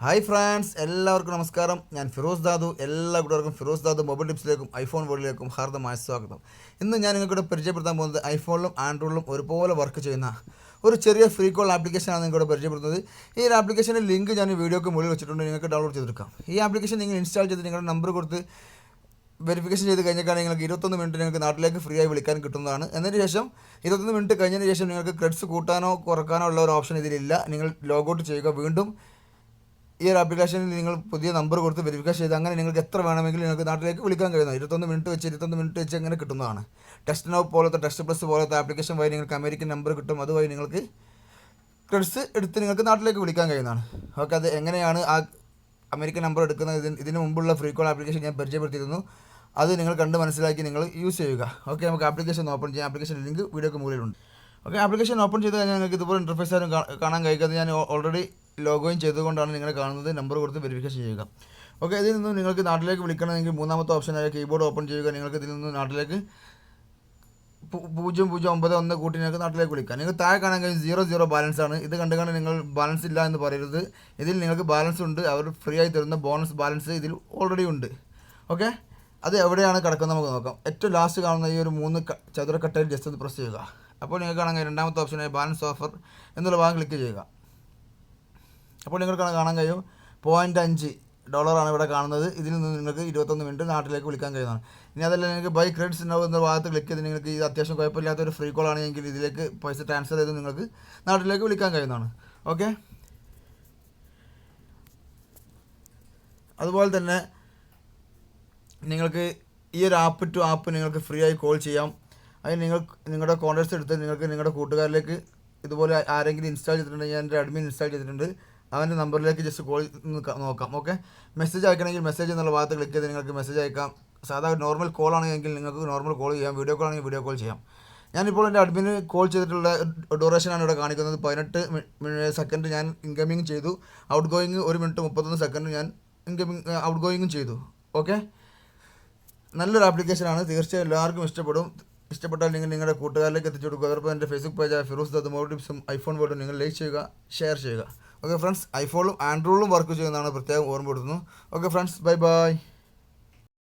Hi friends എല്ലാവർക്കും നമസ്കാരം. ഞാൻ ഫിറോസ് ദാദു. എല്ലാ കൂട്ടുകാർക്കും ഫിറോസ് ദാദു മൊബൈൽ ടിപ്സിലേക്കും ഐഫോൺ വേൾഡിലേക്കും ഹാർദമായ സ്വാഗതം. ഇന്ന് ഞാൻ നിങ്ങൾക്കിവിടെ പരിചയപ്പെടുത്താൻ പോകുന്നത് ഐഫോണിലും ആൻഡ്രോയിഡിലും ഒരുപോലെ വർക്ക് ചെയ്യുന്ന ഒരു ചെറിയ ഫ്രീ കോൾ ആപ്ലിക്കേഷനാണ് നിങ്ങളുടെ പരിചയപ്പെടുത്തുന്നത്. ഈ ഒരു ആപ്ലിക്കേഷന്റെ ലിങ്ക് ഞാൻ വീഡിയോക്ക് മുകളിൽ വെച്ചിട്ടുണ്ട്. നിങ്ങൾക്ക് ഡൗൺലോഡ് ചെയ്തെടുക്കാം. ഈ ആപ്ലിക്കേഷൻ നിങ്ങൾ ഇൻസ്റ്റാൾ ചെയ്ത് നിങ്ങളുടെ നമ്പർ കൊടുത്ത് വെരിഫിക്കേഷൻ ചെയ്ത് കഴിഞ്ഞാൽ നിങ്ങൾക്ക് ഇരുപത്തൊന്ന് മിനിറ്റ് നിങ്ങൾക്ക് നാട്ടിലേക്ക് ഫ്രീ ആയി വിളിക്കാൻ കിട്ടുന്നതാണ്. എന്നതിന് ശേഷം ഇരുപത്തൊന്ന് മിനിറ്റ് കഴിഞ്ഞതിന് ശേഷം നിങ്ങൾക്ക് ക്രെഡിറ്റ്സ് കൂട്ടാനോ കുറക്കാനോ ഉള്ള ഒരു ഓപ്ഷൻ ഇതിലില്ല. നിങ്ങൾ ലോഗൗട്ട് ചെയ്യുക വീണ്ടും ഈ ഒരു ആപ്ലിക്കേഷനിൽ നിങ്ങൾ പുതിയ നമ്പർ കൊടുത്ത് വെരിഫിക്കേഷൻ ചെയ്ത് അങ്ങനെ നിങ്ങൾക്ക് എത്ര വേണമെങ്കിലും നിങ്ങൾക്ക് നാട്ടിലേക്ക് വിളിക്കാൻ കഴിയുന്നു ഇരുപത്തൊന്ന് മിനിറ്റ് വെച്ച് ഇരുപത്തൊന്ന് മിനിറ്റ് വെച്ച് അങ്ങനെ കിട്ടുന്നതാണ്. ടെസ്റ്റ് നോ പോലത്തെ ടെസ്റ്റ് പ്ലസ് പോലത്തെ ആപ്ലിക്കേഷൻ വഴി നിങ്ങൾക്ക് അമേരിക്കൻ നമ്പർ കിട്ടും. അതുവഴി നിങ്ങൾക്ക് ക്രെഡിറ്റ്സ് എടുത്ത് നിങ്ങൾക്ക് നാട്ടിലേക്ക് വിളിക്കാൻ കഴിയുന്നതാണ്. ഓക്കെ അത് എങ്ങനെയാണ് ആ അമേരിക്കൻ നമ്പർ എടുക്കുന്നത്? ഇതിന് ഇതിന് മുമ്പുള്ള ഫ്രീ കോൾ ആപ്ലിക്കേഷൻ ഞാൻ പരിചയപ്പെടുത്തിയിരുന്നു. അത് നിങ്ങൾ കണ്ട് മനസ്സിലാക്കി നിങ്ങൾ യൂസ് ചെയ്യുക. ഓക്കെ നമുക്ക് ആപ്ലിക്കേഷൻ ഓപ്പൺ ചെയ്യാം. ആപ്ലിക്കേഷൻ ലിങ്ക് വീഡിയോക്ക് മുകളിലുണ്ട്. ഓക്കെ ആപ്ലിക്കേഷൻ ഓപ്പൺ ചെയ്ത് കഴിഞ്ഞാൽ നിങ്ങൾക്ക് ഇതുപോലെ ഇന്റർഫേസ് ആരും കാണാൻ കഴിക്കാതെ ഞാൻ ഓൾറെഡി ലോഗോയിൻ ചെയ്തുകൊണ്ടാണ് നിങ്ങൾ കാണുന്നത്. നമ്പർ കൊടുത്ത് വെരിഫിക്കേഷൻ ചെയ്യുക. ഓക്കെ ഇതിൽ നിന്നും നിങ്ങൾക്ക് നാട്ടിലേക്ക് വിളിക്കണമെങ്കിൽ മൂന്നാമത്തെ ഓപ്ഷനായ കീബോർഡ് ഓപ്പൺ ചെയ്യുക. നിങ്ങൾക്ക് ഇതിൽ നിന്ന് നാട്ടിലേക്ക് പൂജ്യം പൂജ്യം ഒമ്പത് ഒന്ന് കൂട്ടി നിങ്ങൾക്ക് നാട്ടിലേക്ക് വിളിക്കാം. നിങ്ങൾക്ക് താഴെ കാണാൻ കഴിയും സീറോ സീറോ ബാലൻസ് ആണ്. ഇത് കണ്ട് കണ്ട് നിങ്ങൾ ബാലൻസ് ഇല്ല എന്ന് പറയരുത്. ഇതിൽ നിങ്ങൾക്ക് ബാലൻസ് ഉണ്ട്. അവർ ഫ്രീ ആയി തരുന്ന ബോണസ് ബാലൻസ് ഇതിൽ ഓൾറെഡി ഉണ്ട്. ഓക്കെ അത് എവിടെയാണ് കിടക്കുന്നത് നമുക്ക് നോക്കാം. ഏറ്റവും ലാസ്റ്റ് കാണുന്ന ഈ ഒരു മൂന്ന് ചതുരക്കട്ടയിൽ ജസ്റ്റ് ഒന്ന് പ്രസ് ചെയ്യുക. അപ്പോൾ നിങ്ങൾക്ക് കാണാൻ രണ്ടാമത്തെ ഓപ്ഷനായി ബാലൻസ് ഓഫർ എന്നുള്ള ഭാഗം ക്ലിക്ക് ചെയ്യുക. അപ്പോൾ നിങ്ങൾക്ക് കാണാൻ കഴിയും. പോയിന്റ് അഞ്ച് ഡോളറാണ് ഇവിടെ കാണുന്നത്. ഇതിൽ നിന്ന് നിങ്ങൾക്ക് ഇരുപത്തൊന്ന് മിനിറ്റ് നാട്ടിലേക്ക് വിളിക്കാൻ കഴിയുന്നതാണ്. ഇനി അതല്ല നിങ്ങൾക്ക് ബൈ ക്രെഡിറ്റ്സ് ഉണ്ടാവും എന്ന ഭാഗത്ത് ക്ലിക്ക് ചെയ്ത് നിങ്ങൾക്ക് ഇത് അത്യാവശ്യം കുഴപ്പമില്ലാത്ത ഒരു ഫ്രീ കോൾ ആണെങ്കിൽ ഇതിലേക്ക് പൈസ ട്രാൻസ്ഫർ ചെയ്ത് നിങ്ങൾക്ക് നാട്ടിലേക്ക് വിളിക്കാൻ കഴിയുന്നതാണ്. ഓക്കെ അതുപോലെ തന്നെ നിങ്ങൾക്ക് ഈ ഒരു ആപ്പ് ടു ആപ്പ് നിങ്ങൾക്ക് ഫ്രീ ആയി കോൾ ചെയ്യാം. അതിന് നിങ്ങൾ നിങ്ങളുടെ കോൺടാക്ട്സ് എടുത്ത് നിങ്ങൾക്ക് നിങ്ങളുടെ കൂട്ടുകാരിലേക്ക് ഇതുപോലെ ആരെങ്കിലും ഇൻസ്റ്റാൾ ചെയ്തിട്ടുണ്ടെങ്കിൽ ഞാൻ എന്റെ അഡ്മിൻ ഇൻസ്റ്റാൾ ചെയ്തിട്ടുണ്ട്. അവന്റെ നമ്പറിലേക്ക് ജസ്റ്റ് കോൾ നോക്കാം ഓക്കെ മെസ്സേജ് അയക്കണമെങ്കിൽ മെസ്സേജ് എന്നുള്ള ഭാഗത്ത് ക്ലിക്ക് ചെയ്ത് നിങ്ങൾക്ക് മെസ്സേജ് അയക്കാം. സാധാ നോർമൽ കോൾ ആണെങ്കിൽ നിങ്ങൾക്ക് നോർമൽ കോൾ ചെയ്യാം വീഡിയോ കോൾ ആണെങ്കിൽ വീഡിയോ കോൾ ചെയ്യാം. ഞാനിപ്പോൾ എന്റെ അഡ്മിന് കോൾ ചെയ്തിട്ടുള്ള ഡ്യൂറേഷനാണ് ഇവിടെ കാണിക്കുന്നത്. പതിനെട്ട് സെക്കൻഡ് ഞാൻ ഇൻകമിങ് ചെയ്തു. ഔട്ട് ഗോയിങ് ഒരു മിനിറ്റ് മുപ്പത്തൊന്ന് സെക്കൻഡ് ഞാൻ ഇൻകമിങ് ഔട്ട് ഗോയിങ്ങും ചെയ്തു ഓക്കെ നല്ലൊരു ആപ്ലിക്കേഷനാണ് തീർച്ചയായും എല്ലാവർക്കും ഇഷ്ടപ്പെടും. ഇഷ്ടപ്പെട്ടാൽ നിങ്ങൾ നിങ്ങളുടെ കൂട്ടുകാരിലേക്ക് എത്തിച്ചു കൊടുക്കുക. അതോടൊപ്പം എന്റെ ഫേസ്ബുക്ക് പേജായ ഫിറോസ് ദത്ത് മോർ ടിപ്സും ഐഫോൺ വേർഡും നിങ്ങൾ ലൈക്ക് ചെയ്യുക ഷെയർ ചെയ്യുക. ഓക്കെ ഫ്രണ്ട്സ് ഐഫോണിലും ആൻഡ്രോയിഡിലും വർക്ക് ചെയ്യുന്നതാണ് പ്രത്യേകം ഓർമ്മപ്പെടുത്തുന്നു. Okay friends bye bye